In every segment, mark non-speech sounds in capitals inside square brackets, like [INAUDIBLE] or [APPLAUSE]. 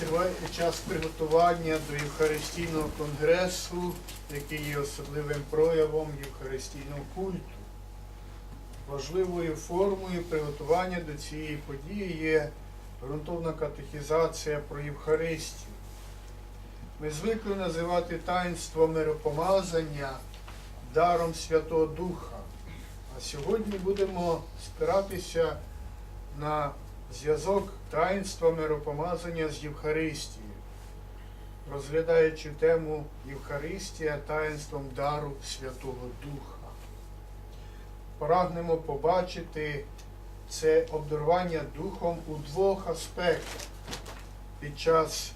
триває час приготування до Євхаристійного конгресу, який є особливим проявом Євхаристійного культу. Важливою формою приготування до цієї події є ґрунтовна катехізація про Євхаристію. Ми звикли називати таїнство миропомазання даром Святого Духа. А сьогодні будемо спиратися на зв'язок таїнства миропомазання з Євхаристією, розглядаючи тему Євхаристія таїнством дару Святого Духа. Прагнемо побачити це обдарування Духом у двох аспектах під час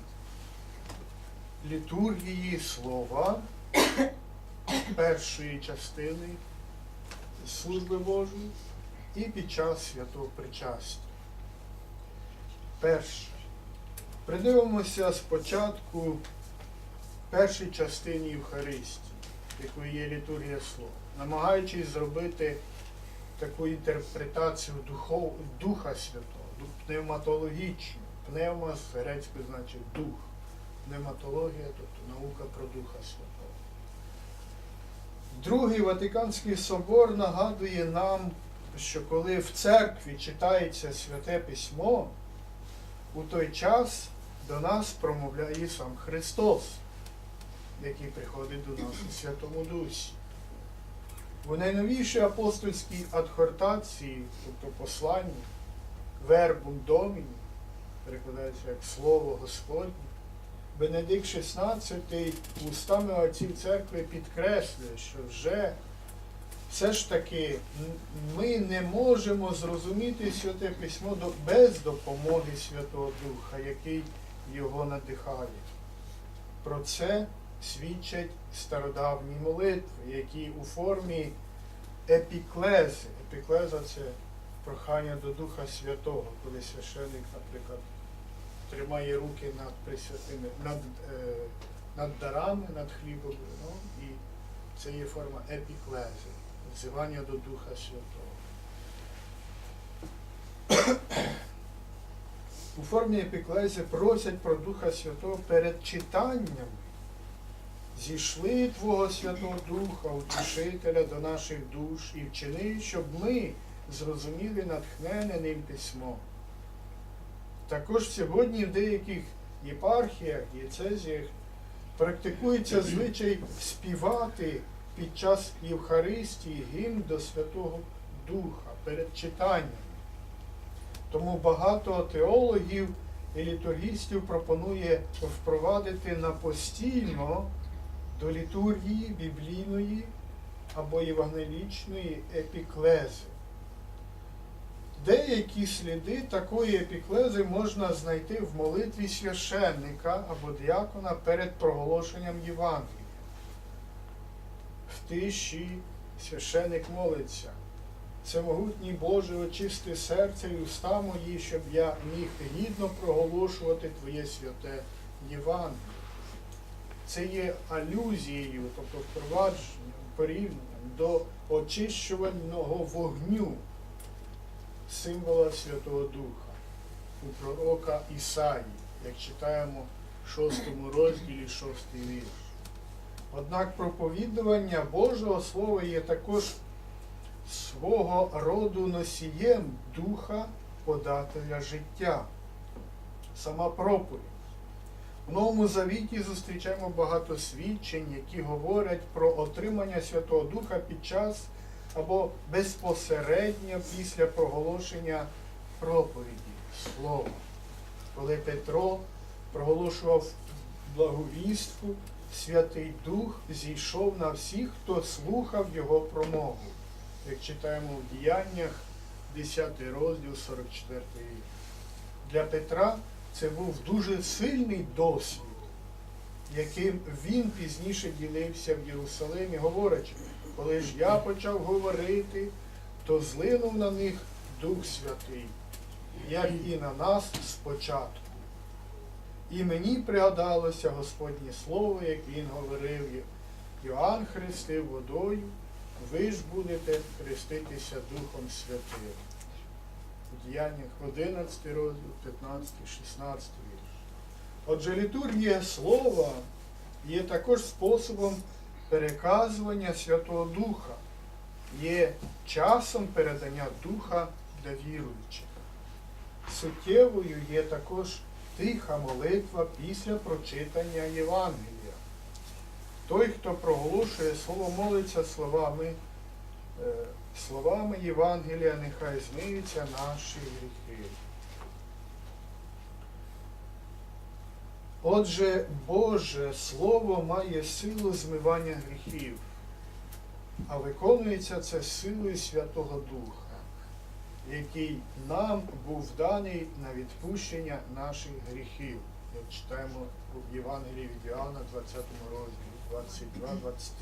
літургії слова першої частини служби Божої і під час святого причастя. Перше. Придивимося спочатку першій частині Євхаристії, якою є літургія слова, намагаючись зробити таку інтерпретацію духов, Духа Святого, пневматологічну. Пневма з грецької значить дух. Пневматологія, тобто наука про Духа Святого. Другий Ватиканський собор нагадує нам, що коли в церкві читається святе письмо, у той час до нас промовляє сам Христос, який приходить до нас у Святому Дусі. У найновішій апостольській адхортації, тобто посланні, вербум доміні, перекладається як Слово Господнє, Бенедикт XVI устами отців церкви підкреслює, що вже все ж таки ми не можемо зрозуміти святе письмо без допомоги Святого Духа, який його надихає. Про це свідчать стародавні молитви, які у формі епіклези. Епіклеза це прохання до Духа Святого, коли священик, наприклад, тримає руки над присвятими, над, е, над дарами, над хлібом, вином, і це є форма епіклези, взивання до Духа Святого. У формі епіклези просять про Духа Святого перед читанням. Зійшли Твого Святого Духа, утішителя до наших душ, і вчини, щоб ми зрозуміли натхнене ним письмо. Також сьогодні в деяких єпархіях, дієцезіях практикується звичай співати під час Євхаристії гімн до Святого Духа перед читанням. Тому багато теологів і літургістів пропонує впровадити на постійно до літургії біблійної або євангелічної епіклези. Деякі сліди такої епіклези можна знайти в молитві священника або діакона перед проголошенням Євангелія. В тиші священик молиться. Всемогутній Боже, очисти серце і уста мої, щоб я міг гідно проголошувати Твоє святе Євангеліє. Це є алюзією, тобто впровадженням, порівнянням до очищувального вогню символа Святого Духа у пророка Ісаї, як читаємо в шостому розділі, шостий вірш. Однак проповідування Божого Слова є також свого роду носієм духа подателя життя. Сама проповідь. В Новому Завіті зустрічаємо багато свідчень, які говорять про отримання Святого Духа під час або безпосередньо після проголошення проповіді Слова. Коли Петро проголошував благовістку, Святий Дух зійшов на всіх, хто слухав його промову. Як читаємо в діяннях, 10 розділ, 44 вірш. Для Петра це був дуже сильний досвід, яким він пізніше ділився в Єрусалимі, говорячи, коли ж я почав говорити, то злинув на них Дух Святий, як і на нас спочатку. І мені пригадалося Господнє Слово, як він говорив, Йоанн хрестив водою, ви ж будете хреститися Духом Святим. У діяннях 11 розділ, 15, 16 вірш. Отже, літургія слова є також способом переказування Святого Духа, є часом передання Духа для віруючих. Суттєвою є також тиха молитва після прочитання Євангелія. Той, хто проголошує слово, молиться словами, е, словами Євангелія, нехай змиються наші гріхи. Отже, Боже Слово має силу змивання гріхів, а виконується це силою Святого Духа, який нам був даний на відпущення наших гріхів. Як читаємо в Євангелії від Іоанна, 20 розділі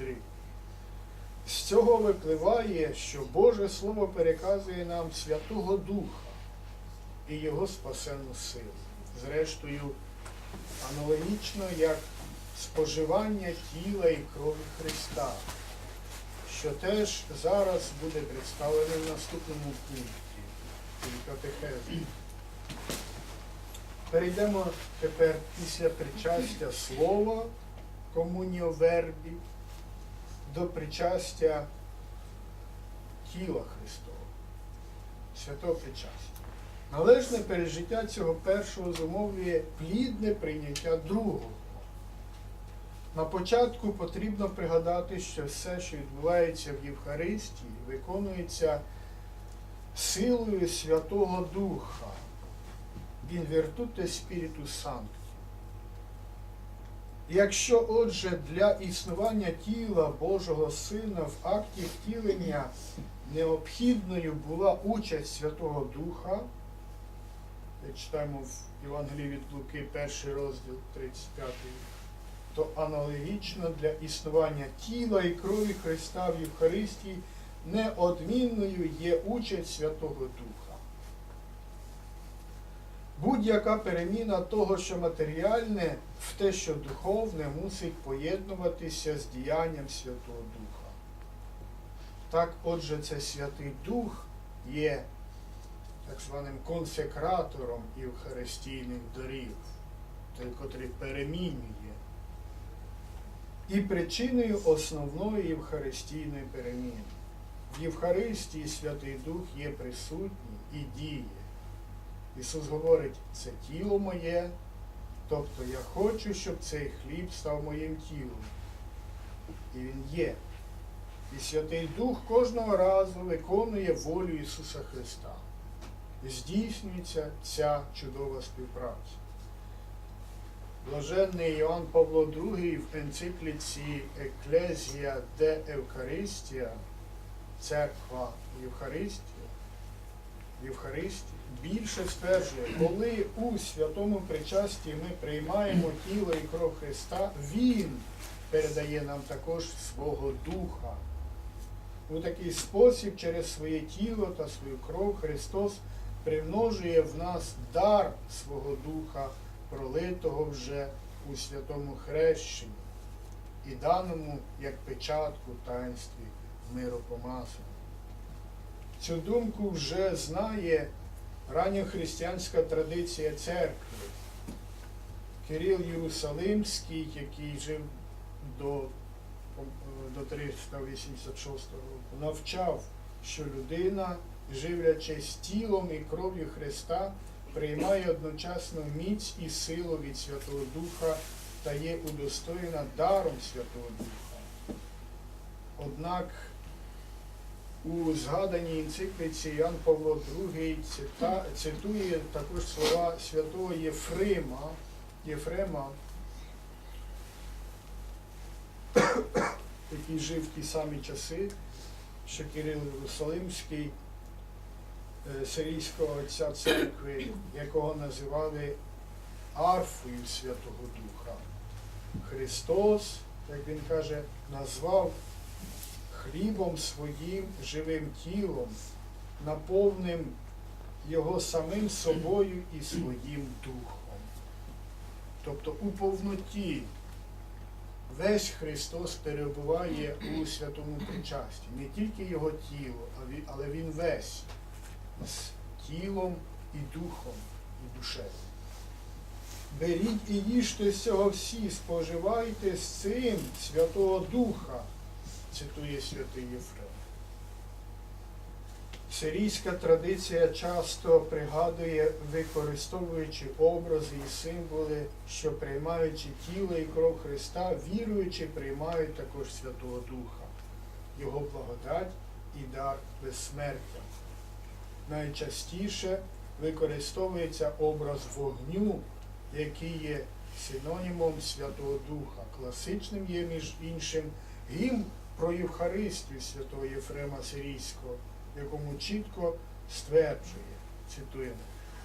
22-23. З цього випливає, що Боже Слово переказує нам Святого Духа і Його спасенну силу. Зрештою, аналогічно як споживання тіла і крові Христа, що теж зараз буде представлене в наступному пункті і катехезі. Перейдемо тепер після причастя слова комуніовербі до причастя тіла Христова, святого причастя. Належне пережиття цього першого зумовлює плідне прийняття другого. На початку потрібно пригадати, що все, що відбувається в Євхаристії, виконується силою Святого Духа. Він віртуте Спіріту Санкті. Якщо, отже, для існування тіла Божого Сина в акті втілення необхідною була участь Святого Духа, читаємо в Євангелії від Луки, перший розділ 35, то аналогічно для існування тіла і крові Христа в Євхаристії неодмінною є участь Святого Духа. Будь-яка переміна того, що матеріальне, в те, що духовне, мусить поєднуватися з діянням Святого Духа. Так, отже, це Святий Дух є так званим консекратором євхаристійних дарів, той, котрий перемінює, і причиною основної євхаристійної переміни. В Євхаристії Святий Дух є присутній і діє. Ісус говорить, це тіло моє, тобто я хочу, щоб цей хліб став моїм тілом. І він є. І Святий Дух кожного разу виконує волю Ісуса Христа. І здійснюється ця чудова співпраця. Блаженний Іоанн Павло II в енцикліці Еклезія де Евхаристія, Церква Євхаристія, Євхаристії, більше стверджує, коли у святому причасті ми приймаємо тіло і кров Христа, Він передає нам також свого Духа. У такий спосіб через своє тіло та свою кров Христос примножує в нас дар свого Духа, пролитого вже у святому хрещенні і даному як печатку таїнстві миропомазання. Цю думку вже знає ранньохристиянська традиція церкви. Кирил Єрусалимський, який жив до, до 386 року, навчав, що людина, живлячись тілом і кров'ю Христа, приймає одночасно міць і силу від Святого Духа та є удостоєна даром Святого Духа. Однак у згаданій енцикліці Ян Павло II цита, цитує також слова святого Єфрима, Єфрема, який жив в ті самі часи, що Кирил Єрусалимський, е, сирійського отця церкви, якого називали арфою Святого Духа. Христос, як він каже, назвав хлібом своїм живим тілом, наповним його самим собою і своїм духом. Тобто у повноті весь Христос перебуває у святому причасті. Не тільки його тіло, але він весь з тілом і духом і душею. беріть і їжте з цього всі, споживайте з цим Святого Духа, цитує святий Єфрем. Сирійська традиція часто пригадує, використовуючи образи і символи, що приймаючи тіло і кров Христа, віруючи, приймають також Святого Духа, Його благодать і дар безсмертя. Найчастіше використовується образ вогню, який є синонімом Святого Духа. Класичним є, між іншим, гімн про Євхаристію святого Єфрема Сирійського, якому чітко стверджує, цитуємо,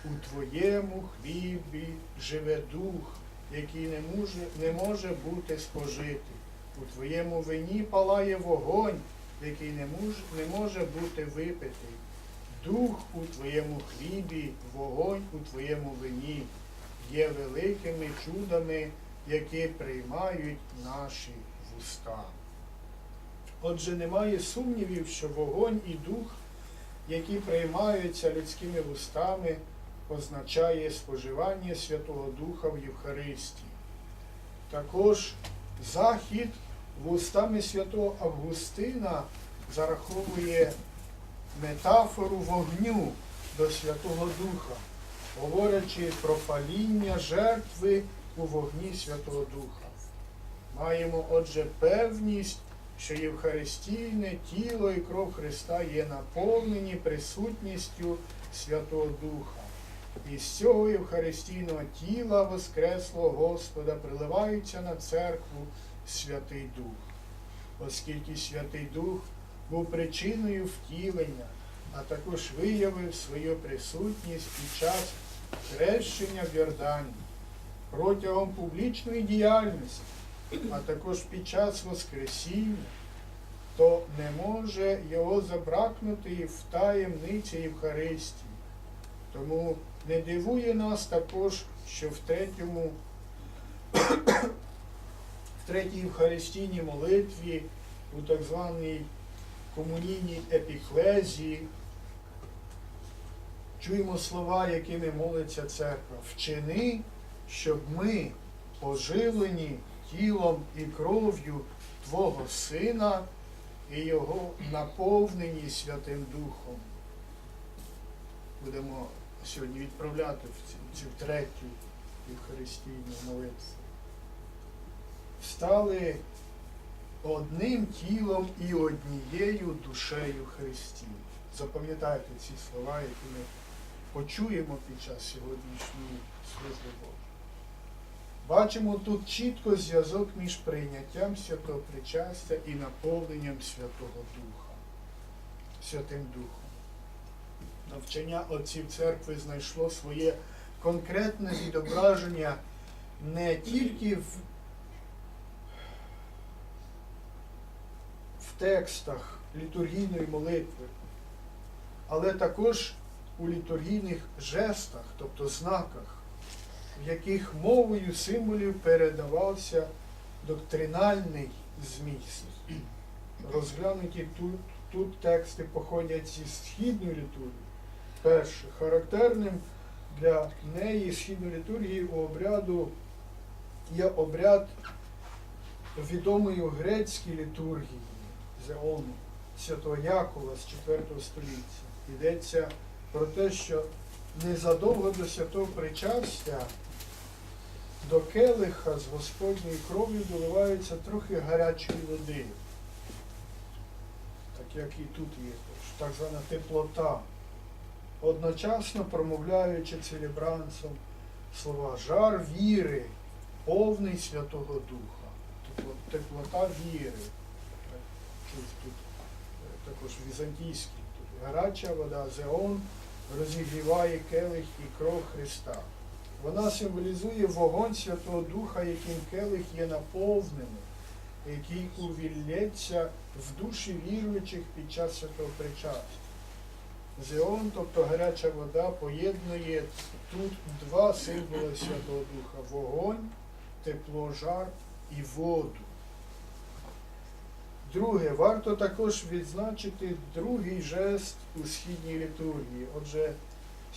у твоєму хлібі живе дух, який не може, не може бути спожитий. У твоєму вині палає вогонь, який не може, не може бути випитий. Дух у твоєму хлібі, вогонь у твоєму вині є великими чудами, які приймають наші вуста. Отже, немає сумнівів, що вогонь і дух, які приймаються людськими вустами, означає споживання Святого Духа в Євхаристії. Також захід вустами святого Августина зараховує метафору вогню до Святого Духа, говорячи про паління жертви у вогні Святого Духа. Маємо, отже, певність, що Євхаристійне тіло і кров Христа є наповнені присутністю Святого Духа. І з цього Євхаристійного тіла Воскреслого Господа приливається на церкву Святий Дух, оскільки Святий Дух був причиною втілення, а також виявив свою присутність під час хрещення в Йордані, протягом публічної діяльності, а також під час Воскресіння, то не може його забракнути в таємниці Євхаристії. Тому не дивує нас також, що в третьому в третій Євхаристійній молитві у так званій комунійній епіклезії чуємо слова, якими молиться церква. Вчини, щоб ми, поживлені тілом і кров'ю Твого Сина і Його наповнені Святим Духом. Будемо сьогодні відправляти в цю, цю третю Євхаристійну молитву. Стали одним тілом і однією душею Христів. Запам'ятайте ці слова, які ми почуємо під час сьогоднішньої служби Божої. Бачимо тут чітко зв'язок між прийняттям святого причастя і наповненням Святого Духа, Святим Духом. Навчання отців церкви знайшло своє конкретне відображення не тільки в в текстах літургійної молитви, але також у літургійних жестах, тобто знаках, в яких мовою символів передавався доктринальний зміст. Розглянуті тут, тут тексти походять зі східної літургії. Перше, характерним для неї східної літургії у обряду є обряд відомий у грецькій літургії Зеону Святого Якова з 4 століття. Йдеться про те, що незадовго до святого причастя до келиха з Господньою кров'ю доливається трохи гарячої води, так як і тут є, так звана теплота, одночасно промовляючи целебранцем слова жар віри, повний Святого Духа, Тепло- теплота віри. Тут е, також візантійський. Гаряча вода, зеон розігріває келих і кров Христа. Вона символізує вогонь Святого Духа, яким келих є наповнений, який увілється в душі віруючих під час святого причастя. Зеон, тобто гаряча вода, поєднує тут два символи Святого Духа вогонь, тепло, жар і воду. Друге, варто також відзначити другий жест у східній літургії. Отже,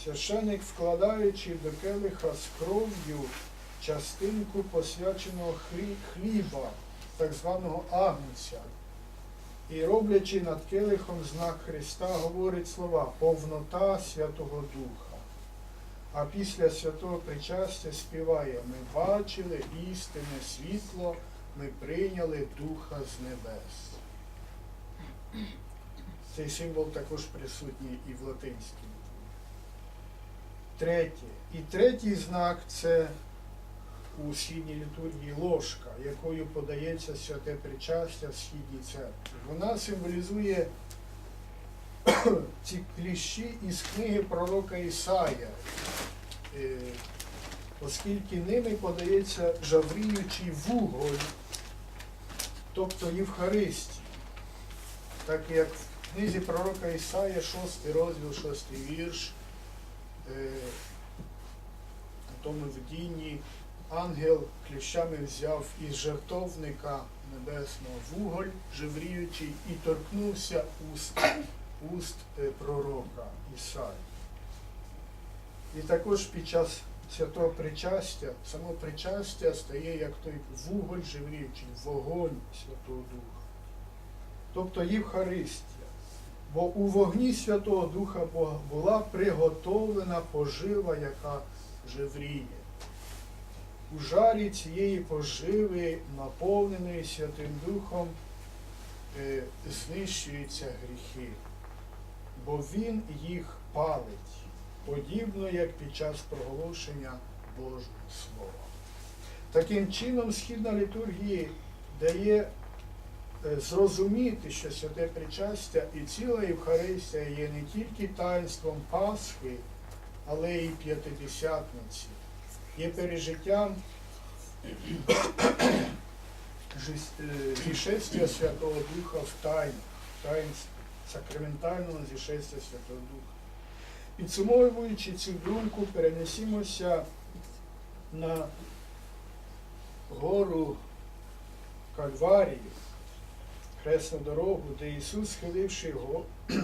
священик, вкладаючи до келиха з кров'ю частинку посвяченого хліба, так званого агнця. І роблячи над келихом знак Христа, говорить слова повнота Святого Духа. А після святого причастя співає Ми бачили істинне світло, ми прийняли Духа з небес. Цей символ також присутній і в латинській. Третє. І третій знак це у східній літургії ложка, якою подається святе причастя в східній церкві. Вона символізує ці кліщі із книги пророка Ісая, е, оскільки ними подається жавріючий вуголь, тобто Євхаристія. Так як в книзі пророка Ісая, 6 розділ, 6 вірш, у тому видінні ангел кліщами взяв із жертовника небесного вуголь, жевріючий, і торкнувся уст, уст е, пророка Ісаї. І також під час святого причастя, само причастя стає як той вуголь жевріючий, вогонь Святого Духа. Тобто Євхаристія. Бо у вогні Святого Духа була приготовлена пожива, яка жевріє. У жарі цієї поживи, наповненої Святим Духом, е, знищуються гріхи, бо Він їх палить, подібно як під час проголошення Божого Слова. Таким чином, східна літургія дає зрозуміти, що святе причастя і ціла Євхаристія є не тільки таїнством Пасхи, але й П'ятидесятниці, є пережиттям е, зішестя Святого Духа в тайні, таїнстві, сакраментального зішестя Святого Духа. Підсумовуючи цю думку, перенесімося на гору Кальварію, хресну дорогу, де Ісус, схиливши го... [CLEARS THROAT]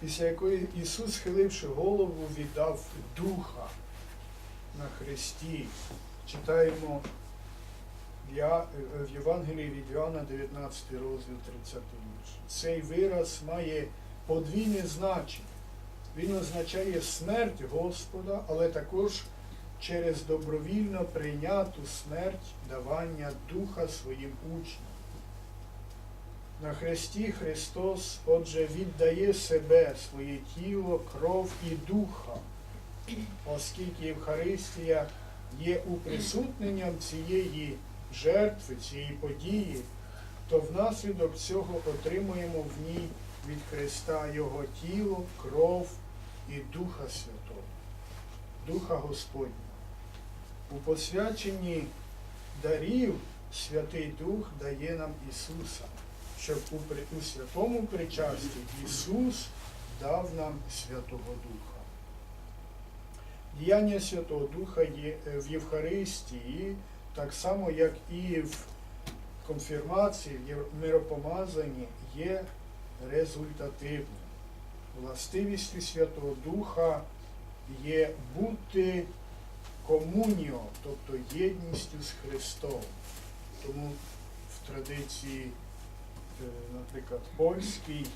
після якої Ісус, схиливши голову, віддав Духа на хресті. Читаємо в в Євангелії від Іоанна 19 розділ 30 вірш. Цей вираз має подвійне значення. Він означає смерть Господа, але також через добровільно прийняту смерть давання Духа своїм учням. На хресті Христос, отже, віддає себе, своє тіло, кров і духа, оскільки Євхаристія є уприсутненням цієї жертви, цієї події, то внаслідок цього отримуємо в ній від Христа Його тіло, кров і Духа Святого, Духа Господнього. У посвяченні дарів Святий Дух дає нам Ісуса, щоб у, святому причасті Ісус дав нам Святого Духа. Діяння Святого Духа є е, в Євхаристії, так само, як і в конфірмації, в миропомазанні, є результативним. Властивістю Святого Духа є бути комуніо, тобто єдністю з Христом. Тому в традиції, наприклад, польській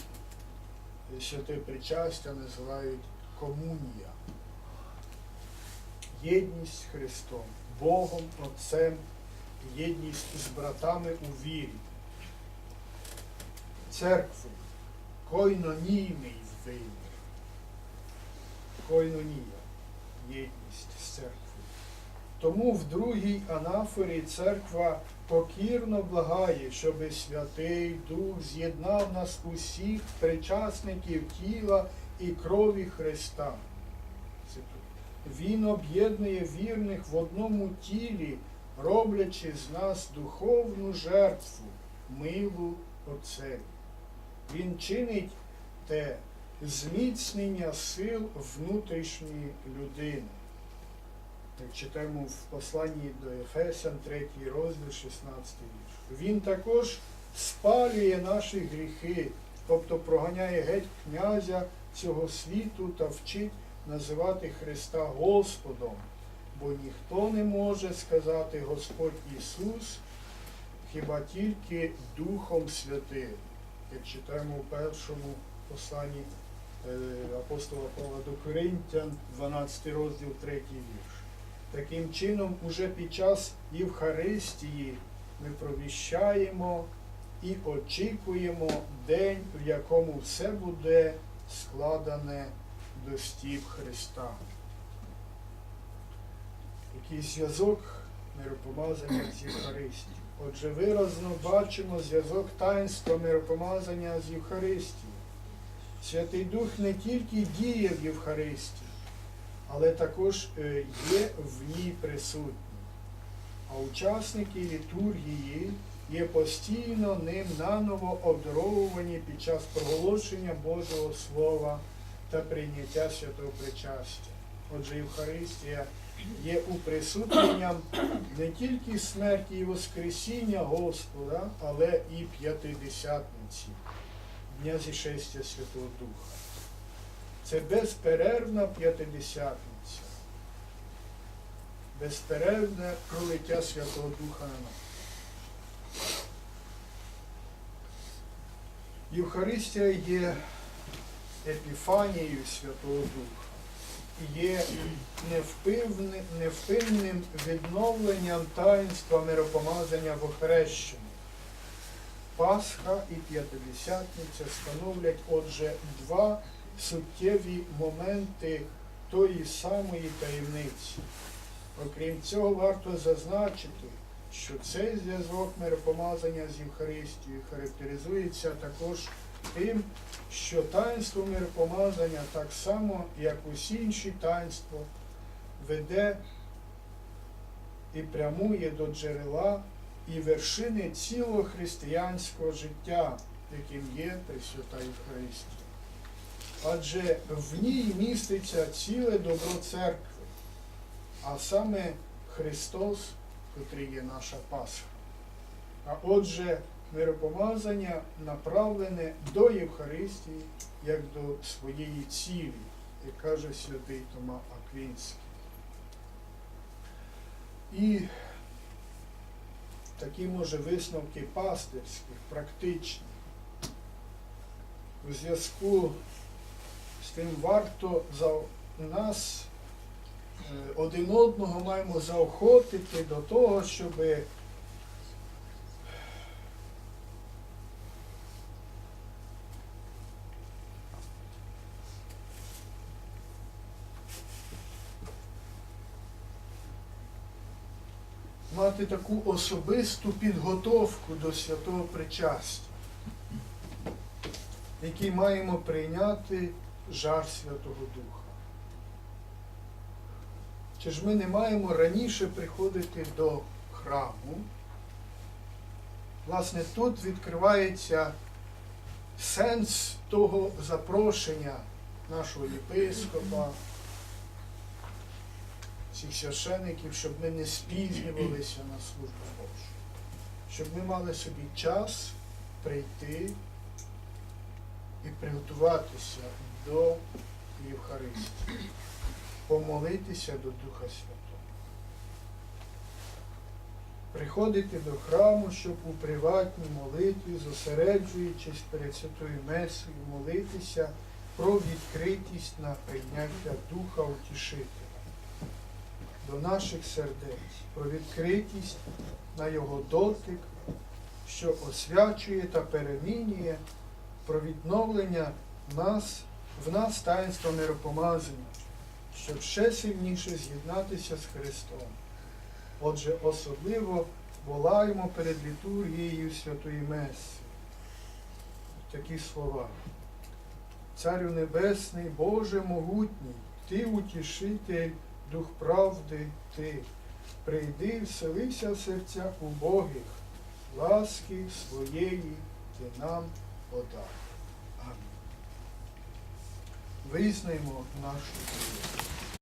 е, святе причастя називають комунія. Єдність з Христом, Богом, Отцем, єдність з братами у вірі. Церкву, койнонійний вимір. Койнонія, єдність. Тому в другій анафорі церква покірно благає, щоби Святий Дух з'єднав нас усіх причасників тіла і крові Христа. Він об'єднує вірних в одному тілі, роблячи з нас духовну жертву, милу Отцеві. Він чинить те зміцнення сил внутрішньої людини. Читаємо в посланні до Ефесян, 3 розділ, 16 вірш. Він також спалює наші гріхи, тобто проганяє геть князя цього світу та вчить називати Христа Господом, бо ніхто не може сказати Господь Ісус, хіба тільки Духом Святим, як читаємо у першому посланні е, апостола Павла до Коринтян, 12 розділ, 3 вірш. Таким чином, уже під час Євхаристії ми провіщаємо і очікуємо день, в якому все буде складане до стіп Христа. Який зв'язок миропомазання з Євхаристією. Отже, виразно бачимо зв'язок таїнства миропомазання з Євхаристією. Святий Дух не тільки діє в Євхаристії, але також е, є в ній присутній. А учасники літургії є постійно ним наново обдаровувані під час проголошення Божого Слова та прийняття святого причастя. Отже, Євхаристія є уприсутненням не тільки смерті і Воскресіння Господа, але і п'ятидесятниці, Дня зішестя Святого Духа. Це безперервна п'ятидесятниця, безперервне пролиття Святого Духа на нас. Євхаристія є епіфанією Святого Духа, є невпинним відновленням таїнства миропомазання в охрещенні. Пасха і П'ятидесятниця становлять, отже, два суттєві моменти тої самої таємниці. Окрім цього, варто зазначити, що цей зв'язок миропомазання з Євхаристією характеризується також тим, що таїнство миропомазання так само, як усі інші таїнства, веде і прямує до джерела і вершини цілого християнського життя, яким є Пресвята Євхаристія. Адже в ній міститься ціле добро церкви, а саме Христос, котрий є наша Пасха. А отже, миропомазання направлене до Євхаристії як до своєї цілі, як каже святий Тома Аквінський. І такі, може, висновки пастирських, практичні. У зв'язку тим варто за нас е, один одного маємо заохотити до того, щоб мати таку особисту підготовку до святого причастя, який маємо прийняти жар Святого Духа. Чи ж ми не маємо раніше приходити до храму? Власне, тут відкривається сенс того запрошення нашого єпископа, всіх священиків, щоб ми не спізнювалися на службу Божу, щоб ми мали собі час прийти і приготуватися до Євхаристії, помолитися до Духа Святого. Приходити до храму, щоб у приватній молитві, зосереджуючись перед Святою Месою, молитися про відкритість на прийняття Духа Утішителя до наших сердець, про відкритість на Його дотик, що освячує та перемінює, про відновлення нас, в нас таїнства миропомазання, щоб ще сильніше з'єднатися з Христом. Отже, особливо волаємо перед літургією Святої Меси. Такі слова. Царю Небесний, Боже могутній, Ти утішитель, Дух правди Ти, прийди, вселися в серця убогих, ласки своєї Ти нам подай. Амінь. Нашу.